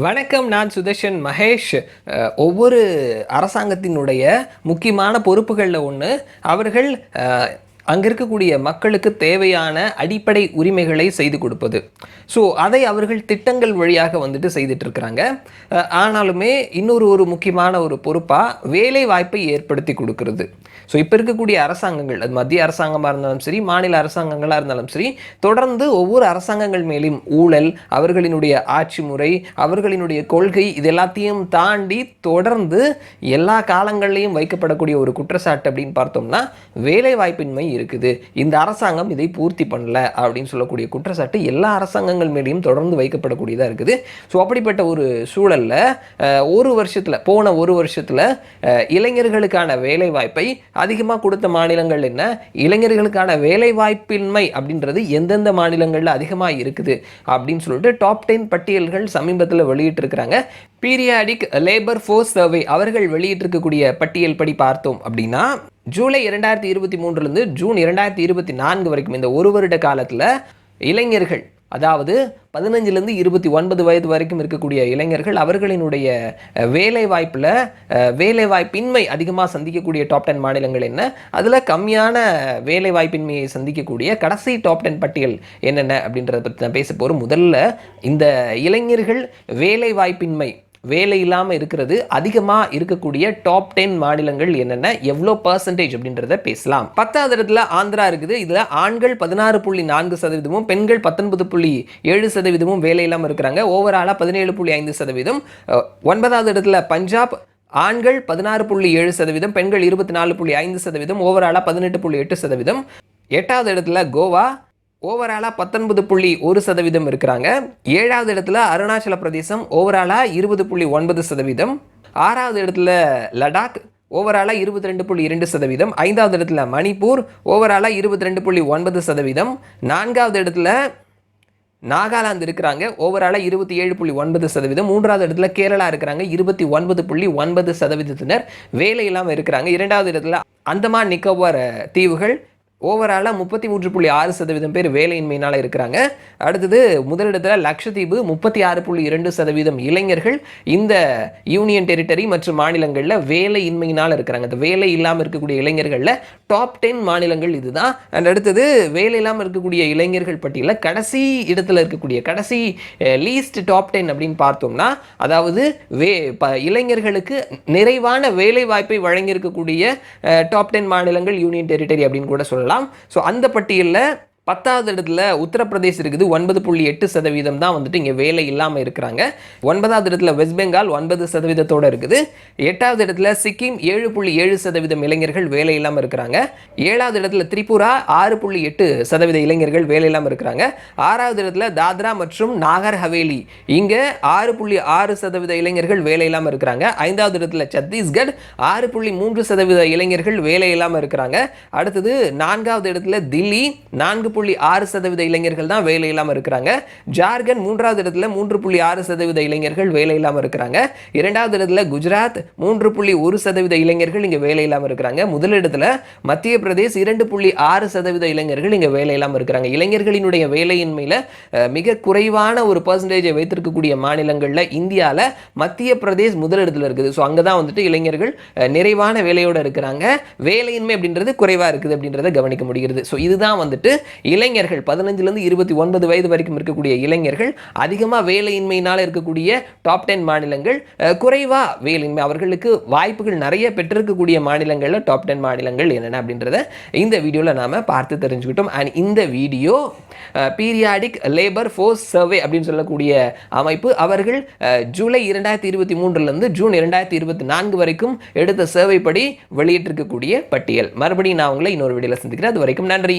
வணக்கம் நான் சுதர்ஷன் மகேஷ். ஒவ்வொரு அரசாங்கத்தினுடைய முக்கியமான பொறுப்புகளில் ஒன்று அவர்கள் அங்கே இருக்கக்கூடிய மக்களுக்கு தேவையான அடிப்படை உரிமைகளை செய்து கொடுப்பது. ஸோ அதை அவர்கள் திட்டங்கள் வழியாக வந்துட்டு செய்துட்டு இருக்கிறாங்க ஆனாலுமே இன்னொரு ஒரு முக்கியமான ஒரு பொறுப்பாக வேலை வாய்ப்பை ஏற்படுத்தி கொடுக்கிறது. ஸோ இப்போ இருக்கக்கூடிய அரசாங்கங்கள் அது மத்திய அரசாங்கமாக இருந்தாலும் சரி மாநில அரசாங்கங்களாக இருந்தாலும் சரி தொடர்ந்து ஒவ்வொரு அரசாங்கங்கள் மேலும் ஊழல் அவர்களினுடைய ஆட்சி முறை அவர்களினுடைய கொள்கை இது எல்லாத்தையும் தாண்டி தொடர்ந்து எல்லா காலங்கள்லையும் வைக்கப்படக்கூடிய ஒரு குற்றச்சாட்டு அப்படின்னு பார்த்தோம்னா வேலை வாய்ப்பின்மை இருக்குது. இந்த அரசாங்கம் இதை பூர்த்தி பண்ணல அப்படின்னு சொல்லக்கூடிய குற்றச்சாட்டு எல்லா அரசாங்கங்கள் மேலேயும் தொடர்ந்து வைக்கப்படக்கூடியதாக இருக்குது. ஸோ அப்படிப்பட்ட ஒரு சூழல்ல ஒரு வருஷத்தில் போன ஒரு வருஷத்தில் இளைஞர்களுக்கான வேலைவாய்ப்பை அதிகமாக கொடுத்த மாநிலங்கள் என்ன? இளைஞர்களுக்கான வேலைவாய்ப்பின்மை அப்படின்றது எந்தெந்த மாநிலங்களில் அதிகமாக இருக்குது அப்படின்னு சொல்லிட்டு டாப் டென் பட்டியல்கள் சமீபத்தில் வெளியிட்டிருக்கிறாங்க. பீரியாடிக் லேபர் ஃபோர்ஸ் சர்வே அவர்கள் வெளியிட்டிருக்கக்கூடிய பட்டியல் படி பார்த்தோம் அப்படின்னா ஜூலை இரண்டாயிரத்தி இருபத்தி மூன்றுலேருந்து ஜூன் இரண்டாயிரத்தி இருபத்தி நான்கு வரைக்கும் இந்த ஒரு வருட காலத்தில் இளைஞர்கள் அதாவது பதினஞ்சுலேருந்து இருபத்தி ஒன்பது வயது வரைக்கும் இருக்கக்கூடிய இளைஞர்கள் அவர்களினுடைய வேலை வாய்ப்பில் வேலை வாய்ப்பின்மை அதிகமாக சந்திக்கக்கூடிய டாப் டென் மாநிலங்கள் என்ன? அதில் கம்மியான வேலை வாய்ப்பின்மையை சந்திக்கக்கூடிய கடைசி டாப் டென் பட்டியல் என்னென்ன அப்படின்றத பற்றி நான் பேச போகிறோம் முதல்ல இந்த இளைஞர்கள் வேலை வாய்ப்பின்மை வேலை இல்லாமல் இருக்கிறது அதிகமாக இருக்கக்கூடிய டாப் டென் மாநிலங்கள் என்னென்ன எவ்வளோ பர்சன்டேஜ் அப்படின்றத பேசலாம். பத்தாவது இடத்துல ஆந்திரா இருக்குது. இதில் ஆண்கள் பதினாறு புள்ளி நான்கு சதவீதமும் பெண்கள் பத்தொன்பது புள்ளி ஏழு சதவீதமும் வேலை இல்லாமல் இருக்கிறாங்க. ஓவராலாக பதினேழு புள்ளி ஐந்து சதவீதம். ஒன்பதாவது இடத்துல பஞ்சாப் ஆண்கள் பதினாறு புள்ளி ஏழு சதவீதம் பெண்கள் இருபத்தி நாலு புள்ளி ஐந்து சதவீதம் ஓவராலாக பதினெட்டு புள்ளி எட்டு சதவீதம். எட்டாவது இடத்துல கோவா ஓவராலாக பத்தொன்பது புள்ளி ஒரு சதவீதம் இருக்கிறாங்க. ஏழாவது இடத்துல அருணாச்சல பிரதேசம் ஓவராலாக இருபது புள்ளி ஒன்பது சதவீதம். ஆறாவது இடத்துல லடாக் ஓவராலாக இருபத்தி ரெண்டு புள்ளி இரண்டு சதவீதம். ஐந்தாவது இடத்துல மணிப்பூர் ஓவராலாக இருபத்தி ரெண்டு புள்ளி ஒன்பது சதவீதம். நான்காவது இடத்துல நாகாலாந்து இருக்கிறாங்க. ஓவராலாக இருபத்தி ஏழு புள்ளி ஒன்பது சதவீதம். மூன்றாவது இடத்துல கேரளா இருக்கிறாங்க. இருபத்தி ஒன்பது புள்ளி ஒன்பது சதவீதத்தினர் வேலை இல்லாமல் இருக்கிறாங்க. இரண்டாவது இடத்துல அந்தமான் நிக்கோபார் தீவுகள் ஓவராலாக முப்பத்தி மூன்று புள்ளி ஆறு சதவீதம் பேர் வேலையின்மையினால் இருக்கிறாங்க. அடுத்தது முதலிடத்தில் லட்சத்தீவு முப்பத்தி ஆறு புள்ளி இரண்டு சதவீதம் இளைஞர்கள் இந்த யூனியன் டெரிட்டரி மற்றும் மாநிலங்களில் வேலையின்மையினால் இருக்கிறாங்க. இந்த வேலை இல்லாமல் இருக்கக்கூடிய இளைஞர்களில் டாப் டென் மாநிலங்கள் இதுதான். அண்ட் அடுத்தது வேலை இல்லாமல் இருக்கக்கூடிய இளைஞர்கள் பட்டியலில் கடைசி இடத்துல இருக்கக்கூடிய கடைசி லீஸ்ட் டாப் டென் அப்படின்னு பார்த்தோம்னா அதாவது வே ப இளைஞர்களுக்கு நிறைவான வேலை வாய்ப்பை வழங்கியிருக்கக்கூடிய டாப் டென் மாநிலங்கள் யூனியன் டெரிட்டரி அப்படின்னு கூட சொல்லலாம். ஸோ அந்த பட்டியலில் பத்தாவது இடத்துல உத்தரப்பிரதேஷ் இருக்குது. ஒன்பது புள்ளி எட்டு சதவீதம் தான் வந்துட்டு இங்கே வேலை இல்லாமல் இருக்கிறாங்க. ஒன்பதாவது இடத்துல வெஸ்ட் பெங்கால் ஒன்பது சதவீதத்தோடு இருக்குது. எட்டாவது இடத்துல சிக்கிம் ஏழு புள்ளி ஏழு சதவீதம் இளைஞர்கள் வேலை இல்லாமல் இருக்கிறாங்க. ஏழாவது இடத்துல திரிபுரா ஆறு புள்ளி எட்டு சதவீத இளைஞர்கள் வேலை இல்லாமல் இருக்கிறாங்க. ஆறாவது இடத்துல தாத்ரா மற்றும் நாகர் ஹவேலி இங்கே ஆறு புள்ளி ஆறு சதவீத இளைஞர்கள் வேலை இல்லாமல் இருக்கிறாங்க. ஐந்தாவது இடத்துல சத்தீஸ்கட் ஆறு புள்ளி மூன்று சதவீத இளைஞர்கள் வேலை இல்லாமல் இருக்கிறாங்க. அடுத்தது நான்காவது இடத்துல தில்லி நான்கு புள்ளி ஆறு சதவீத இளைஞர்கள் தான் வேலை இல்லாமல் இருக்கிறாங்க. ஜார்க்கண்ட் மூன்றாவது இடத்துல மூன்று புள்ளி ஆறு சதவீத இளைஞர்கள் வேலை இல்லாமல் இருக்கிறாங்க. இரண்டாவது இடத்துல குஜராத் மூன்று புள்ளி ஒரு சதவீத இளைஞர்கள் இங்கே வேலை இல்லாமல் இருக்கிறாங்க. முதலிடத்தில் மத்திய பிரதேஷ் இரண்டு புள்ளி ஆறு சதவீத இளைஞர்கள் இங்கே வேலை இல்லாமல் இருக்கிறாங்க. இளைஞர்களினுடைய வேலையின்மையில் மிக குறைவான ஒரு பர்சன்டேஜை வைத்திருக்கக்கூடிய மாநிலங்களில் இந்தியாவில் மத்திய பிரதேஷ் முதலிடத்தில் இருக்குது. ஸோ அங்கே தான் வந்துட்டு இளைஞர்கள் நிறைவான வேலையோடு இருக்கிறாங்க. வேலையின்மை அப்படின்றது குறைவாக இருக்குது அப்படின்றத கவனிக்க முடிகிறது. ஸோ இதுதான் வந்துட்டு இளைஞர்கள் பதினஞ்சுலேருந்து இருபத்தி ஒன்பது வயது வரைக்கும் இருக்கக்கூடிய இளைஞர்கள் அதிகமாக வேலையின்மையினால் இருக்கக்கூடிய டாப் டென் மாநிலங்கள் குறைவாக குறைவா வேலையின்மை அவர்களுக்கு வாய்ப்புகள் நிறைய பெற்றிருக்கக்கூடிய மாநிலங்களில் டாப் டென் மாநிலங்கள் என்னென்ன அப்படின்றத இந்த வீடியோவில் நாம் பார்த்து தெரிஞ்சுக்கிட்டோம். அண்ட் இந்த video periodic labour force survey அப்படின்னு சொல்லக்கூடிய அமைப்பு அவர்கள் ஜூலை இரண்டாயிரத்தி இருபத்தி மூன்றுலேருந்து ஜூன் இரண்டாயிரத்தி இருபத்தி நான்கு வரைக்கும் எடுத்த சர்வே படி வெளியிட்டிருக்கக்கூடிய பட்டியல். மறுபடியும் நான் உங்களை இன்னொரு வீடியோவில் சந்திக்கிறேன். அது வரைக்கும் நன்றி.